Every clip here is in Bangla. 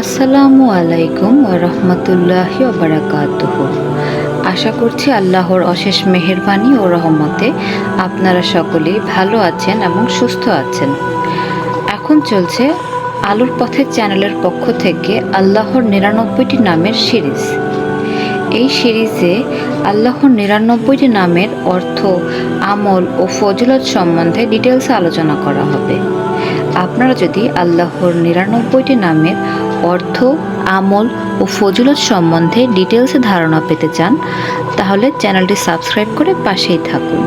আসসালামু আলাইকুম রহমতুল্লাহি ওবরাকাতুহ আশা করছি আল্লাহর অশেষ মেহেরবানি ও রহমতে আপনারা সকলেই ভালো আছেন এবং সুস্থ আছেন। এখন চলছে আলোর পথের চ্যানেলের পক্ষ থেকে আল্লাহর নিরানব্বইটি নামের সিরিজ। এই সিরিজে আল্লাহর নিরানব্বইটি নামের অর্থ, আমল ও ফজিলত সম্বন্ধে ডিটেলসে আলোচনা করা হবে। আপনারা যদি আল্লাহর নিরানব্বইটি নামের অর্থ, আমল ও ফজিলত সম্বন্ধে ডিটেলসে ধারণা পেতে চান, তাহলে চ্যানেলটি সাবস্ক্রাইব করে পাশেই থাকুন।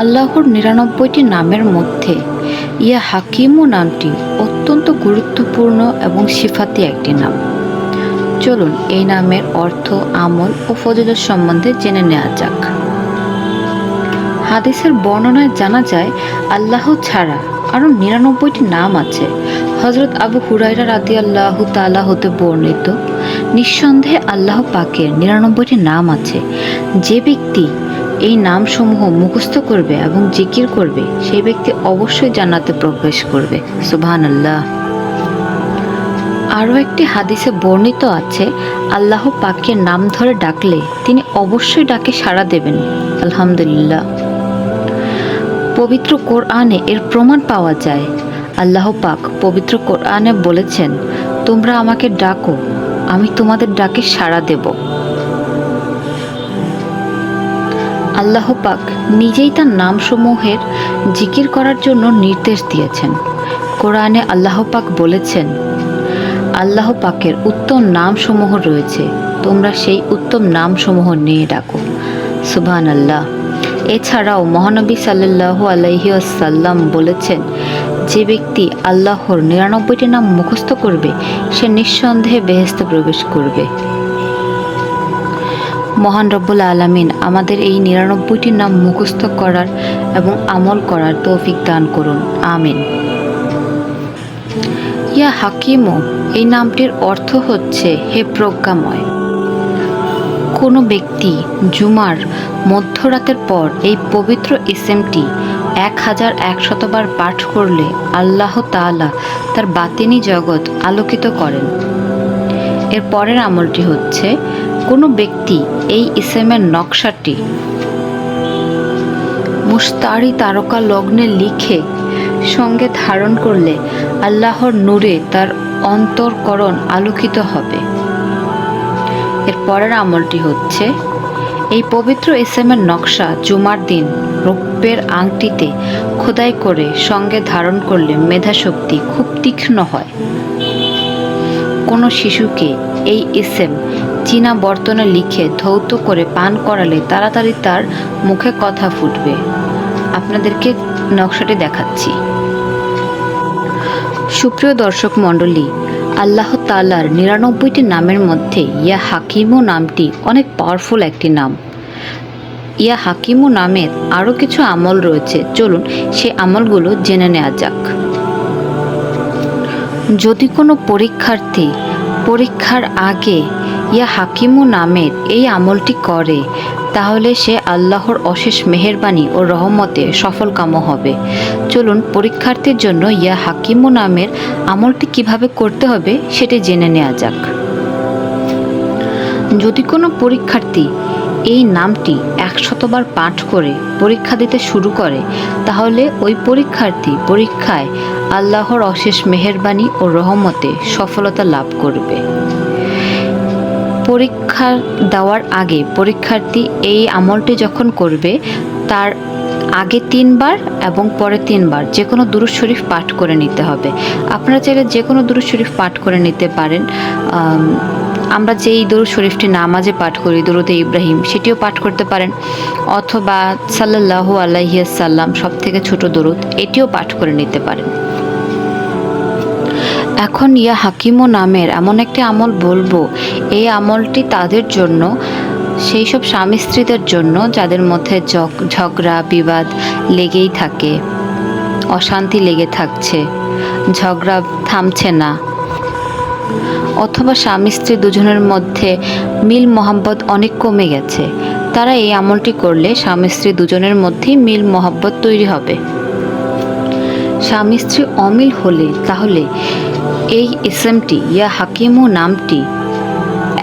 আল্লাহর নিরানব্বইটি নামের মধ্যে ইয়া হাকিমু নামটি অত্যন্ত গুরুত্বপূর্ণ এবং সিফাতি একটি নাম। চলুন এই নামের অর্থ, আমল ও ফজিলত সম্বন্ধে জেনে নেওয়া যাক। হাদিসের বর্ণনায় জানা যায়, আল্লাহ ছাড়া আরও নিরানব্বইটি নাম আছে। হজরত আবু হুরাইরা রাদি আল্লাহ তালা হতে বর্ণিত। নিঃসন্দেহে আল্লাহ পাকের নিরানব্বইটি নাম আছে। যে ব্যক্তি এই নামসমূহ মুখস্থ করবে এবং জিকির করবে সেই ব্যক্তি অবশ্যই জান্নাতে প্রবেশ করবে। সুবহান আল্লাহ আরও একটি হাদিসে বর্ণিত আছে, আল্লাহ পাকের নাম ধরে ডাকলে তিনি অবশ্যই ডাকে সাড়া দেবেন। আলহামদুলিল্লাহ। পবিত্র কোরআনে এর প্রমাণ পাওয়া যায়। আল্লাহ পাক পবিত্র কোরআনে বলেছেন, তোমরা আমাকে ডাকো, আমি তোমাদের ডাকে সাড়া দেব। আল্লাহ পাক নিজেই তার নামসমূহের জিকির করার জন্য নির্দেশ দিয়েছেন। কোরআনে আল্লাহ পাক বলেছেন, আল্লাহ পাকের উত্তম নামসমূহ রয়েছে, তোমরা সেই উত্তম নামসমূহ নিয়ে ডাকো। সুবহান আল্লাহ এছাড়াও মহানবী সাল্লাল্লাহু আলাইহি আসাল্লাম বলেছেন, যে ব্যক্তি আল্লাহর নিরানব্বইটি নাম মুখস্থ করবে, সে নিঃসন্দেহে বেহেস্তে প্রবেশ করবে। মহান রব্বুল আলামিন আমাদের এই নিরানব্বইটি নাম মুখস্থ করার এবং আমল করার তৌফিক দান করুন। আমিন। ইয়া হাকিমো, এই নামটির অর্থ হচ্ছে হে প্রজ্ঞাময়। কোনো ব্যক্তি জুমার মধ্যরাতের পর এই পবিত্র ইসেমটি এক হাজার একশতবার পাঠ করলে আল্লাহ তাআলা তার বাতিনি জগৎ আলোকিত করেন। এর পরের আমলটি হচ্ছে, কোনো ব্যক্তি এই ইসেমের নকশাটি মুস্তারি তারকা লগ্নে লিখে সঙ্গে ধারণ করলে আল্লাহর নূরে তার অন্তরকরণ আলোকিত হবে। পরের আমলটি হচ্ছে, এই পবিত্র ইসলামের নকশা জুমার দিন রৌপ্যের আংটিতে খোদাই করে সঙ্গে ধারণ করলে মেধাশক্তি খুব তীক্ষ্ণ হয়। কোনো শিশুকে এই ইসেম চীনা বর্তনে লিখে ধৌত করে পান করালে তাড়াতাড়ি তার মুখে কথা ফুটবে। আপনাদেরকে নকশাটি দেখাচ্ছি। সুপ্রিয় দর্শক মণ্ডলী আল্লাহ তালার নিরানব্বইটি নামের মধ্যে ইয়া হাকিমু নামটি অনেক পাওয়ারফুল একটি নাম। ইয়া হাকিমু নামের আরও কিছু আমল রয়েছে। চলুন সে আমলগুলো জেনে নেওয়া যাক। যদি কোনো পরীক্ষার্থী পরীক্ষার আগে ইয়া হাকিমু নামের এই আমলটি করে তাহলে সে আল্লাহর অশেষ মেহেরবানি ও রহমতে সফলকাম হবে। চলুন পরীক্ষার্থীর জন্য ইয়া হাকিমু নামের আমলটি কীভাবে করতে হবে সেটি জেনে নেওয়া যাক। যদি কোনো পরীক্ষার্থী এই নামটি একশতবার পাঠ করে পরীক্ষা দিতে শুরু করে, তাহলে ওই পরীক্ষার্থী পরীক্ষায় আল্লাহর অশেষ মেহেরবানি ও রহমতে সফলতা লাভ করবে। পরীক্ষা দেওয়ার আগে পরীক্ষার্থী এই আমলটি যখন করবে, তার আগে তিনবার এবং পরে তিনবার যে কোনো দুরুদ শরীফ পাঠ করে নিতে হবে। আপনারা চাইলে যে কোনো দুরুদ শরীফ পাঠ করে নিতে পারেন। আমরা যেই দরুদ শরীফটি নামাজে পাঠ করি, দরুদে ইব্রাহিম, সেটিও পাঠ করতে পারেন। অথবা সাল্লাল্লাহু আলাইসাল্লাম সব থেকে ছোট দরুদ, এটিও পাঠ করে নিতে পারেন। এখন ইয়া হাকিমো নামের এমন একটি আমল বলব, এই আমলটি তাদের জন্য, সেই সব স্বামী স্ত্রীদের জন্য যাদের মধ্যে ঝগ- ঝগড়া, বিবাদ লেগেই থাকে, অশান্তি লেগে থাকছে, ঝগড়া থামছে না। অথবা স্বামী স্ত্রী দুজনের মধ্যে মিল মোহাব্বত অনেক কমে গেছে, তারা এই আমলটি করলে স্বামী স্ত্রী দুজনের মধ্যেই মিল মোহাব্বত তৈরি হবে। স্বামী স্ত্রী অমিল হলে তাহলে এই এসএমটি ইয়া হাকিমু নামটি,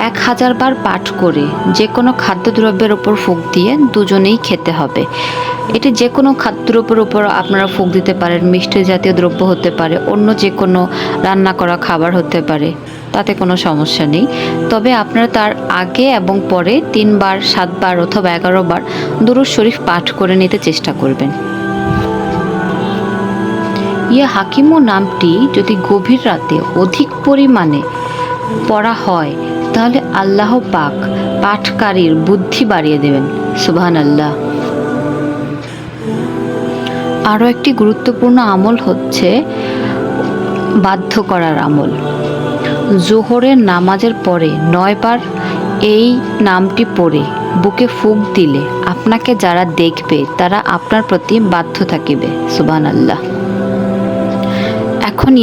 এক হাজার বার পাঠ করে যে কোনো খাদ্যদ্রব্যের ওপর ফুক দিয়ে দুজনেই খেতে হবে। এটি যে কোনো খাদ্যদ্রব্যের উপর আপনারা ফুক দিতে পারেন, মিষ্টি জাতীয় দ্রব্য হতে পারে, অন্য যে কোনো রান্না করা খাবার হতে পারে, তাতে কোনো সমস্যা নেই। তবে আপনারা তার আগে এবং পরে তিনবার, সাতবার অথবা এগারো বার দুরুজ শরীফ পাঠ করে নিতে চেষ্টা করবেন। ইয়া হাকিমু নামটি যদি গভীর রাতে অধিক পরিমাণে পড়া হয়, তাহলে আল্লাহ পাক পাঠকারীর বুদ্ধি বাড়িয়ে দেবেন। সুবহান আল্লাহ আরও একটি গুরুত্বপূর্ণ আমল হচ্ছে বাধ্য করার আমল। জোহরের নামাজের পরে নয়বার এই নামটি পড়ে, বুকে ফুক দিলে আপনাকে যারা দেখবে, তারা আপনার প্রতি বাধ্য থাকিবে। সুবহান আল্লাহ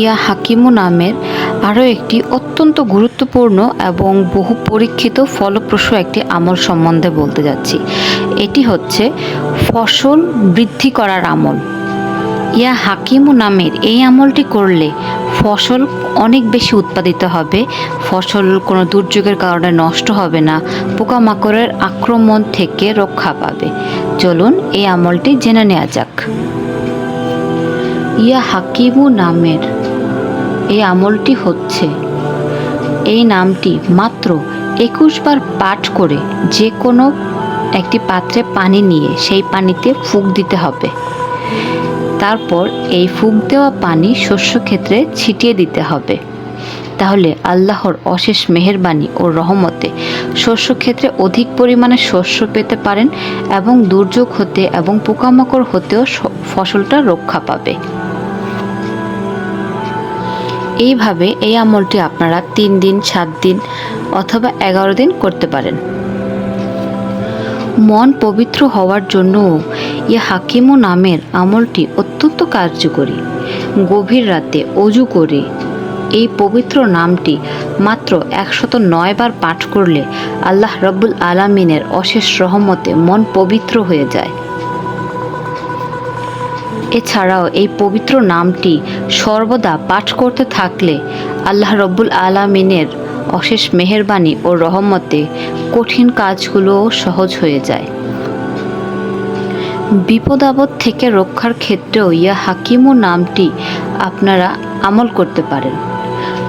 ইয়া হাকিমু নামের আরও একটি অত্যন্ত গুরুত্বপূর্ণ এবং বহু পরীক্ষিত ফলপ্রসূ একটি আমল সম্বন্ধে বলতে যাচ্ছি। এটি হচ্ছে ফসল বৃদ্ধি করার আমল। ইয়া হাকিমু নামের এই আমলটি করলে ফসল অনেক বেশি উৎপাদিত হবে, ফসল কোনো দুর্যোগের কারণে নষ্ট হবে না, পোকামাকড়ের আক্রমণ থেকে রক্ষা পাবে। চলুন এই আমলটি জেনে নেওয়া যাক। ইয়া হাকিমু নামের। এই আমলটি হচ্ছে। এই নামটি মাত্র একুশ বার পাঠ করে যে কোনো একটি পাত্রে পানি নিয়ে সেই পানিতে ফুক দিতে হবে। তারপর এই ফুক দেওয়া পানি শস্য ক্ষেত্রে ছিটিয়ে দিতে হবে। তাহলে আল্লাহর অশেষ মেহেরবানি ও রহমতে শস্য ক্ষেত্রে অধিক পরিমাণে শস্য পেতে পারেন এবং দুর্যোগ হতে এবং পোকামাকড় হতেও ফসলটা রক্ষা পাবে। এইভাবে এই আমলটি আপনারা তিন দিন, সাত দিন অথবা এগারো দিন করতে পারেন। মন পবিত্র হওয়ার জন্যও ইয়ে হাকিমু নামের আমলটি অত্যন্ত কার্যকরী। গভীর রাতে অজু করে এই পবিত্র নামটি মাত্র একশত নয় বার পাঠ করলে আল্লাহ রব্বুল আলামিনের অশেষ রহমতে মন পবিত্র হয়ে যায়। এছাড়াও এই পবিত্র নামটি সর্বদা পাঠ করতে থাকলে আল্লাহ রব্বুল আলামিনের অশেষ মেহেরবানি ও রহমতে কঠিন কাজগুলোও সহজ হয়ে যায়। বিপদ আপদ থেকে রক্ষার ক্ষেত্রেও ইয়া হাকিমু নামটি আপনারা আমল করতে পারেন।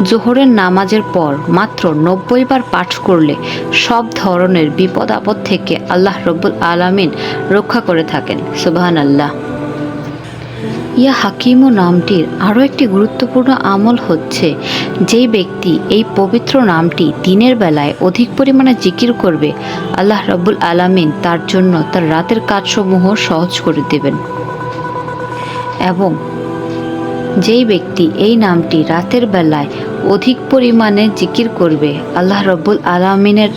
জোহরের নামাজের পর মাত্র নব্বই বার পাঠ করলে সব ধরনের বিপদ আপদ থেকে আল্লাহ রব্বুল আলামিন রক্ষা করে থাকেন। সুবহান আল্লাহ ইয়া হাকিমু নামটির আরও একটি গুরুত্বপূর্ণ আমল হচ্ছে, যেই ব্যক্তি এই পবিত্র নামটি দিনের বেলায় অধিক পরিমাণে জিকির করবে, আল্লাহ রব্বুল আলামিন তার জন্য তার রাতের কাজসমূহ সহজ করে দেবেন। এবং যেই ব্যক্তি এই নামটি রাতের বেলায় অধিক পরিমাণে জিকির করবে, আল্লাহ রব্বুল আলামিনের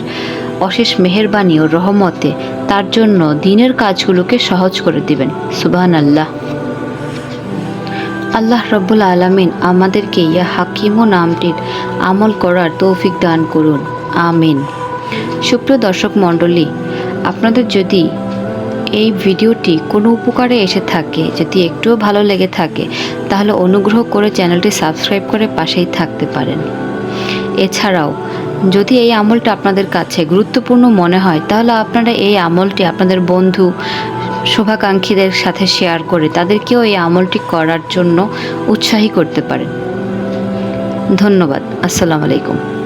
অশেষ মেহেরবানি ও রহমতে তার জন্য দিনের কাজগুলোকে সহজ করে দিবেন। সুবহান আল্লাহ আল্লাহ রব্বুল আলামিন আমাদেরকে ইয়া হাকিমু নামটির আমল করার তৌফিক দান করুন। আমিন। সুপ্রিয় দর্শক মণ্ডলী, আপনাদের যদি এই ভিডিওটি কোনো উপকারে এসে থাকে, যদি একটুও ভালো লেগে থাকে, তাহলে অনুগ্রহ করে চ্যানেলটি সাবস্ক্রাইব করে পাশেই থাকতে পারেন। এছাড়াও, যদি এই আমলটা আপনাদের কাছে গুরুত্বপূর্ণ মনে হয়, তাহলে আপনারা এই আমলটি আপনাদের বন্ধু শুভাকাঙ্ক্ষীদের সাথে শেয়ার করে তাদেরকেও এই আমলটি করার জন্য উৎসাহী করতে পারেন। ধন্যবাদ। আসসালামু আলাইকুম।